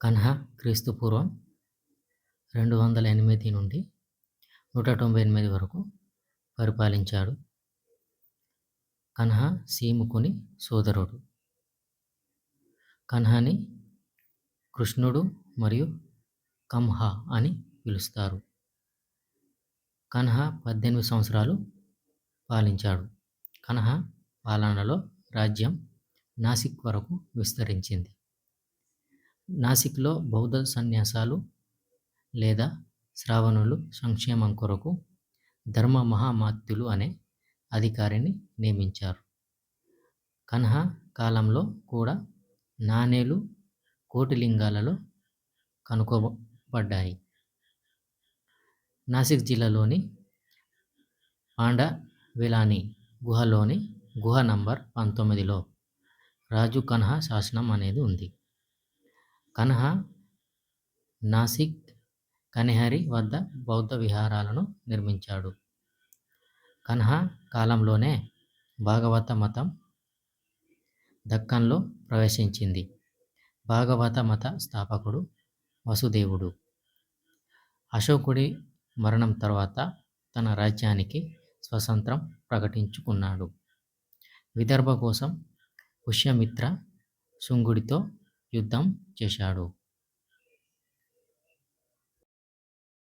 కన్హా క్రీస్తు పూర్వం రెండు వందల ఎనిమిది నుండి నూట తొంభై ఎనిమిది వరకు పరిపాలించాడు కన్హా సీముకుని సోదరుడు. కన్హాని కృష్ణుడు మరియు కంహా అని పిలుస్తారు. కన్హా పద్దెనిమిది సంవత్సరాలు పాలించాడు. కన్హా పాలనలో రాజ్యం నాసిక్ వరకు విస్తరించింది. నాసిక్లో బౌద్ధ సన్యాసాలు లేదా శ్రావణులు సంక్షేమం కొరకు ధర్మ మహామాత్యులు అనే అధికారిని నియమించారు. కన్హా కాలంలో కూడా నాణేలు కోటిలింగాలలో కనుకోబడ్డాయి. నాసిక్ జిల్లాలోని పాండవిలాని గుహలోని గుహ నంబర్ పంతొమ్మిదిలో రాజు కన్హా శాసనం అనేది ఉంది. కన్హా నాసిక్ కనిహరి వద్ద బౌద్ధ విహారాలను నిర్మించాడు. కన్హా కాలంలోనే భాగవత మతం దక్కన్లో ప్రవేశించింది. భాగవత మత స్థాపకుడు వసుదేవుడు. అశోకుడి మరణం తర్వాత తన రాజ్యానికి స్వతంత్రం ప్రకటించుకున్నాడు. విదర్భ కోసం పుష్యమిత్ర శుంగుడితో యుద్ధం చేశాడు.